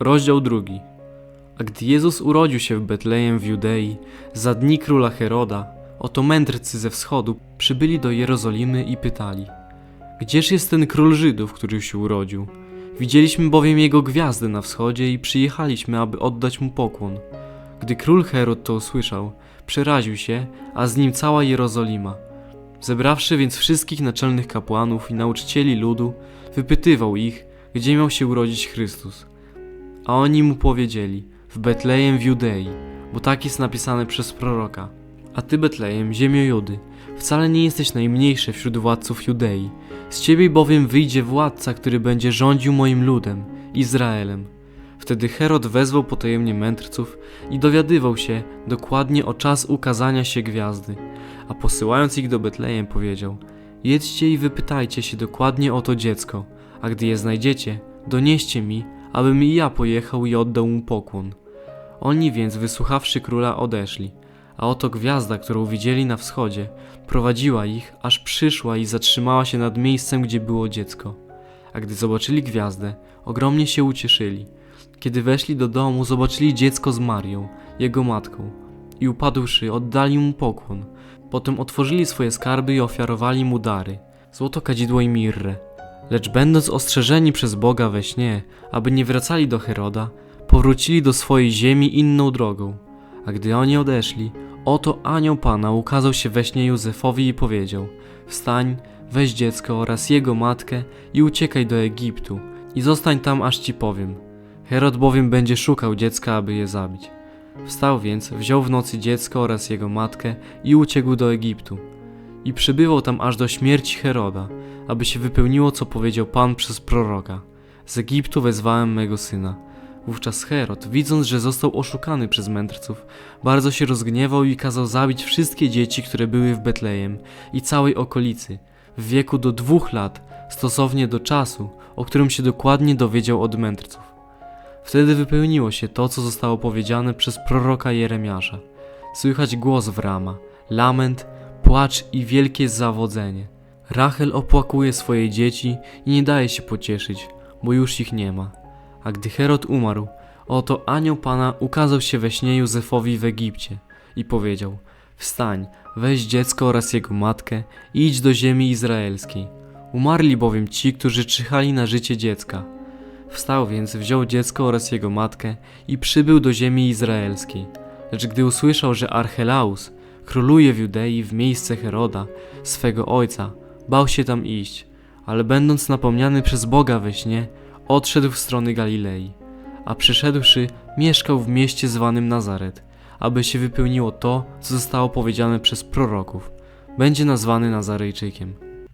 Rozdział drugi. A gdy Jezus urodził się w Betlejem w Judei, za dni króla Heroda, oto mędrcy ze wschodu przybyli do Jerozolimy i pytali: Gdzież jest ten król Żydów, który się urodził? Widzieliśmy bowiem jego gwiazdę na wschodzie i przyjechaliśmy, aby oddać mu pokłon. Gdy król Herod to usłyszał, przeraził się, a z nim cała Jerozolima. Zebrawszy więc wszystkich naczelnych kapłanów i nauczycieli ludu, wypytywał ich, gdzie miał się urodzić Chrystus. A oni mu powiedzieli, w Betlejem w Judei, bo tak jest napisane przez proroka. A ty, Betlejem, ziemio Judy, wcale nie jesteś najmniejszy wśród władców Judei. Z ciebie bowiem wyjdzie władca, który będzie rządził moim ludem, Izraelem. Wtedy Herod wezwał potajemnie mędrców i dowiadywał się dokładnie o czas ukazania się gwiazdy, a posyłając ich do Betlejem powiedział Jedźcie i wypytajcie się dokładnie o to dziecko, a gdy je znajdziecie, donieście mi, abym i ja pojechał i oddał mu pokłon. Oni więc, wysłuchawszy króla, odeszli, a oto gwiazda, którą widzieli na wschodzie, prowadziła ich, aż przyszła i zatrzymała się nad miejscem, gdzie było dziecko. A gdy zobaczyli gwiazdę, ogromnie się ucieszyli. Kiedy weszli do domu, zobaczyli dziecko z Marią, jego matką, i upadłszy, oddali mu pokłon. Potem otworzyli swoje skarby i ofiarowali mu dary, złoto, kadzidło i mirrę. Lecz będąc ostrzeżeni przez Boga we śnie, aby nie wracali do Heroda, powrócili do swojej ziemi inną drogą. A gdy oni odeszli, oto anioł Pana ukazał się we śnie Józefowi i powiedział Wstań, weź dziecko oraz jego matkę i uciekaj do Egiptu i zostań tam, aż ci powiem. Herod bowiem będzie szukał dziecka, aby je zabić. Wstał więc, wziął w nocy dziecko oraz jego matkę i uciekł do Egiptu. I przybywał tam aż do śmierci Heroda, aby się wypełniło, co powiedział Pan przez proroka. Z Egiptu wezwałem mego syna. Wówczas Herod, widząc, że został oszukany przez mędrców, bardzo się rozgniewał i kazał zabić wszystkie dzieci, które były w Betlejem i całej okolicy, w wieku do dwóch lat, stosownie do czasu, o którym się dokładnie dowiedział od mędrców. Wtedy wypełniło się to, co zostało powiedziane przez proroka Jeremiasza. Słychać głos w rama, lament, płacz i wielkie zawodzenie. Rachel opłakuje swoje dzieci i nie daje się pocieszyć, bo już ich nie ma. A gdy Herod umarł, oto anioł Pana ukazał się we śnie Józefowi w Egipcie i powiedział Wstań, weź dziecko oraz jego matkę i idź do ziemi izraelskiej. Umarli bowiem ci, którzy czyhali na życie dziecka. Wstał więc, wziął dziecko oraz jego matkę i przybył do ziemi izraelskiej. Lecz gdy usłyszał, że Archelaus króluje w Judei w miejsce Heroda, swego ojca, bał się tam iść, ale będąc napomniany przez Boga we śnie, odszedł w strony Galilei. A przyszedłszy, mieszkał w mieście zwanym Nazaret, aby się wypełniło to, co zostało powiedziane przez proroków. Będzie nazwany Nazarejczykiem.